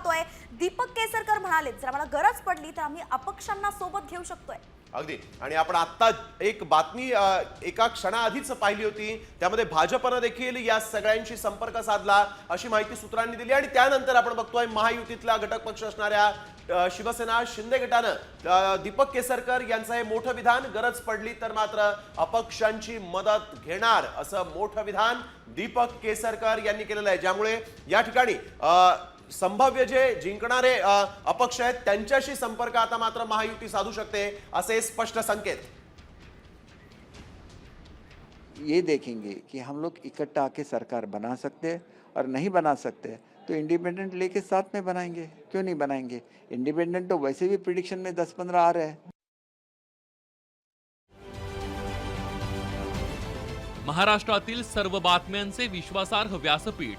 पाहतोय. दीपक केसरकर म्हणाले जर आम्हाला गरज पडली तर आम्ही अपक्षांना सोबत घेऊ शकतोय. अगदी. आणि आपण आत्ता एक बातमी एका क्षणाआधीच पाहिली होती. त्यामध्ये भाजपनं देखील या सगळ्यांशी संपर्क साधला अशी माहिती सूत्रांनी दिली. आणि त्यानंतर आपण बघतोय महायुतीतला घटक पक्ष असणाऱ्या शिवसेना शिंदे गटानं दीपक केसरकर यांचं हे मोठं विधान. गरज पडली तर मात्र अपक्षांची मदत घेणार असं मोठं विधान दीपक केसरकर यांनी केलेलं आहे. ज्यामुळे या ठिकाणी संभाव्य जे जिंकणारे अपक्ष आहेत त्यांच्याशी संपर्क आता मात्र महायुती साधू शकते असे स्पष्ट संकेत. ये देखेंगे कि हम लोग इकट्ठा आके सरकार बना सकते और नहीं बना सकते तो इंडिपेंडेंट लेके साथ में बनाएँगे क्यों नहीं बनाएँगे? इंडिपेंडेंट तो वैसे भी प्रिडिक्शन में दस पंद्रह आ रहे हैं। महाराष्ट्रातील सर्व बातम्यांचे विश्वासार्ह व्यासपीठ.